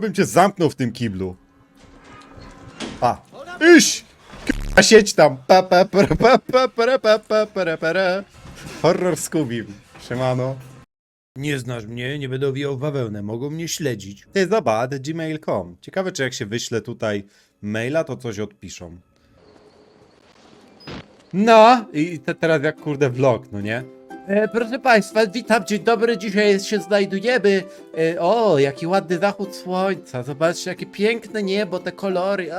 Bym cię zamknął w tym kiblu. Pa. Iś! A sieć tam. Pa, pa, pa, pa, pa, pa, pa, pa, pa, pa. Horror Scooby. Siemano. Nie znasz mnie, nie będę owijał bawełnę, mogą mnie śledzić. Ty zobacz, gmail.com. Ciekawe, czy jak się wyśle tutaj maila, to coś odpiszą. No, i te, teraz jak kurde vlog, no nie? E, proszę Państwa, witam, dzień dobry, dzisiaj się znajdujemy. E, o, jaki ładny zachód słońca, zobaczcie, jakie piękne niebo, te kolory.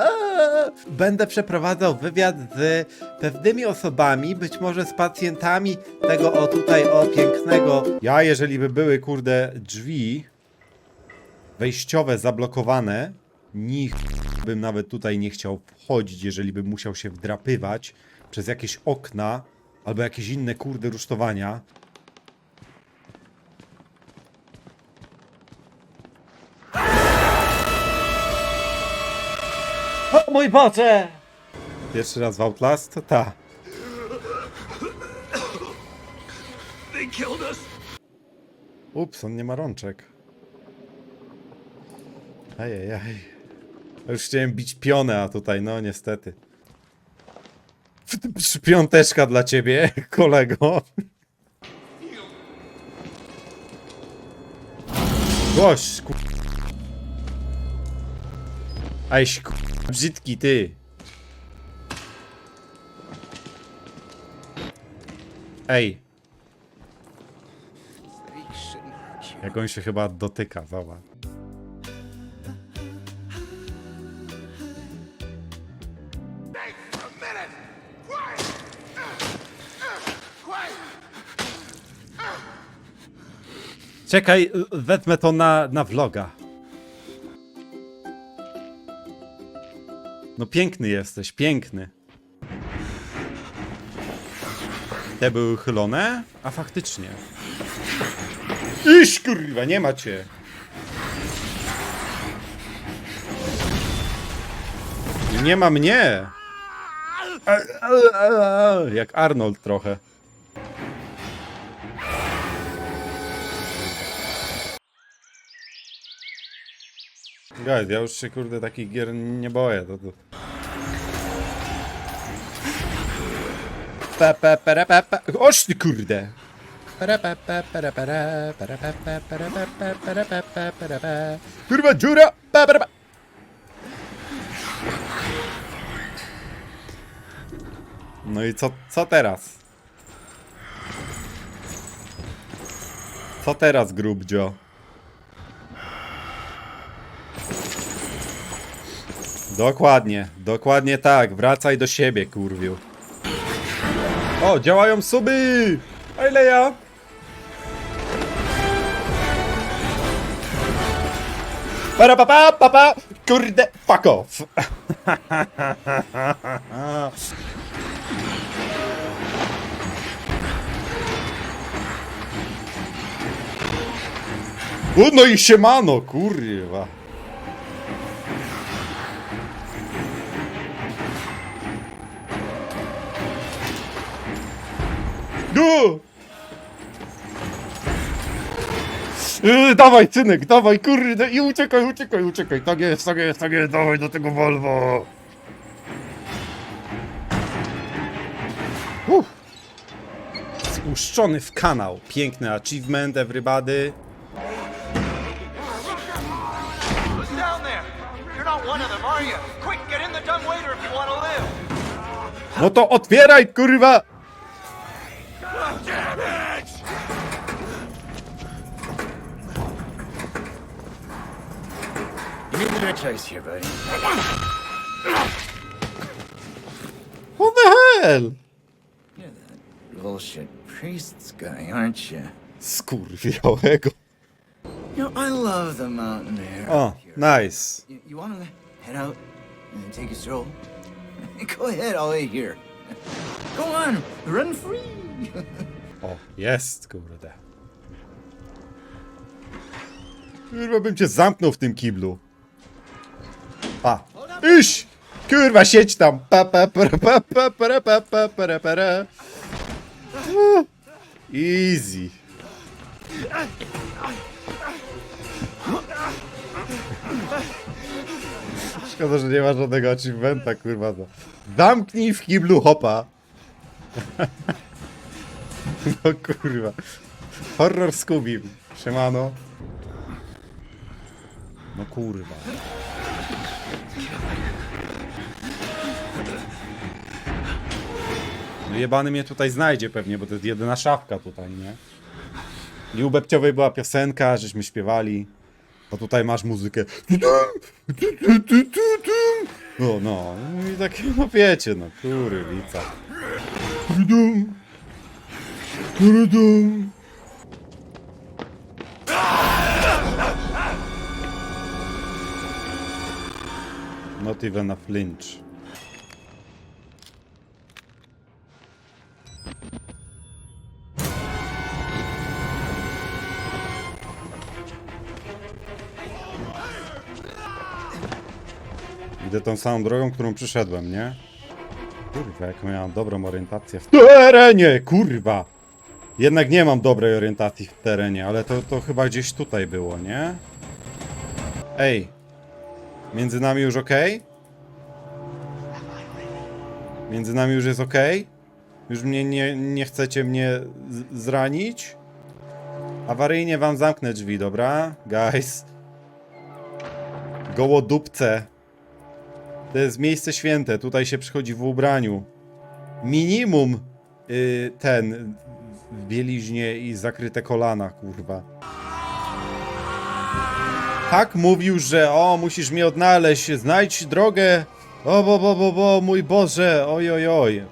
Będę przeprowadzał wywiad z pewnymi osobami, być może z pacjentami tego o tutaj, o pięknego. Ja, jeżeli by były kurde drzwi wejściowe zablokowane, nikt bym nawet tutaj nie chciał wchodzić, jeżeli bym musiał się wdrapywać przez jakieś okna albo jakieś inne kurde rusztowania. O mój Boże! Pierwszy raz w Outlast? Ta. Ups, on nie ma rączek. Ajajaj. Już chciałem bić pionę, a tutaj, no niestety. Piąteczka dla ciebie, kolego. Gość, ku... Ajś, ku... brzydki ty. Ej. Jak on się chyba dotyka, zobacz. Czekaj, wezmę to na, na vloga. No piękny jesteś, piękny. Te były uchylone? A faktycznie. Iś kurwa, nie ma cię. Nie ma mnie. Jak Arnold trochę. Guys, ja już się kurde takich gier nie boję. To, to... Pe, pe, pere, pe, pe. Oś ty kurde! Kurwa dziura! Pe, pe, pe. No i co, co teraz? Co teraz, grubdzio? Dokładnie, dokładnie tak. Wracaj do siebie, kurwiu. O, działają suby! Ile ja? Para pa pa pa pa! Kurde, fuck off! O, no i siemano, kurwa. No! Yy, dawaj, cynek, dawaj, kurde, i uciekaj, uciekaj, uciekaj. Tak jest, tak jest, tak jest, dawaj do tego Volvo. Uff. Spuszczony w kanał. Piękny achievement, everybody. Not one of them, are you? Quick, get in the dumbwaiter if you want to live. No to otwieraj, kurwa! You need a choice here, buddy. What the hell? You're that bullshit priest's guy, aren't you? Skurwiałego. You know, I love the mountain air. O, nice. You, you want to head out and take a stroll? Go ahead, I'll wait here. Go on, run free. O, jest, kurde. Kurwa, bym cię zamknął w tym kiblu. Pa. Iś! Kurwa, sieć tam. Pa, pa, para, pa, pa, para, pa, pa, para, para. Uh, Easy. Szkoda, że nie ma żadnego achievementa, kurwa. No. Zamknij w kiblu hopa. No kurwa. Horror Scooby. Siemano. No kurwa. No jebany mnie tutaj znajdzie pewnie, bo to jest jedyna szafka tutaj, nie? I u Bebciowej była piosenka, żeśmy śpiewali. A tutaj masz muzykę. No, no. I takie, no wiecie, no kurwica. Not even a flinch. Idę tą samą drogą, którą przyszedłem, nie? Kurwa, jak miałem dobrą orientację w terenie, kurwa! Jednak nie mam dobrej orientacji w terenie, ale to, to chyba gdzieś tutaj było, nie? Ej! Między nami już ok? Między nami już jest ok? Już mnie nie, nie chcecie mnie zranić? Awaryjnie wam zamknę drzwi, dobra? Guys. Gołodupce. To jest miejsce święte, tutaj się przychodzi w ubraniu. Minimum y, ten w bieliźnie i zakryte kolana, kurwa. Tak mówił, że o, musisz mnie odnaleźć, znajdź drogę. O, bo, bo, bo, bo, mój Boże, oj, oj, oj.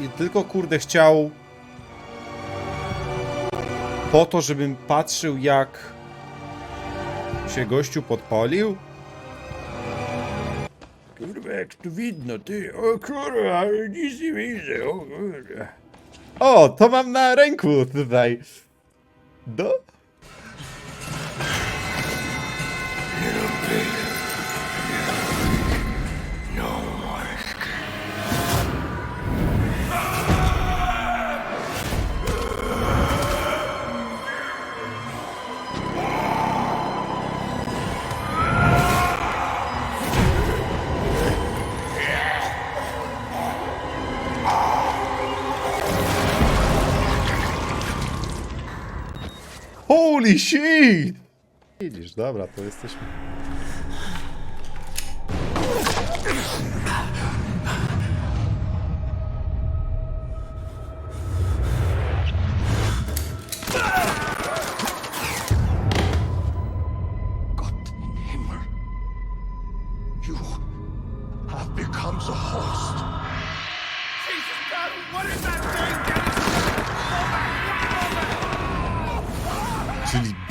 I tylko, kurde, chciał po to, żebym patrzył, jak się gościu podpalił? Jak tu widno, ty, o kurwa, nic nie widzę, o kurwa. O, to mam na ręku tutaj. Do? Holy shit! Widzisz, dobra, to jesteśmy.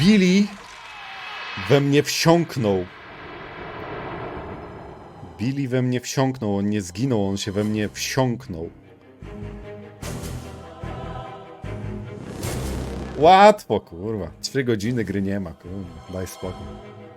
Billy we mnie wsiąknął. Billy we mnie wsiąknął, on nie zginął, on się we mnie wsiąknął. Łatwo, kurwa. Trzy godziny gry nie ma, kurwa. Daj spokój.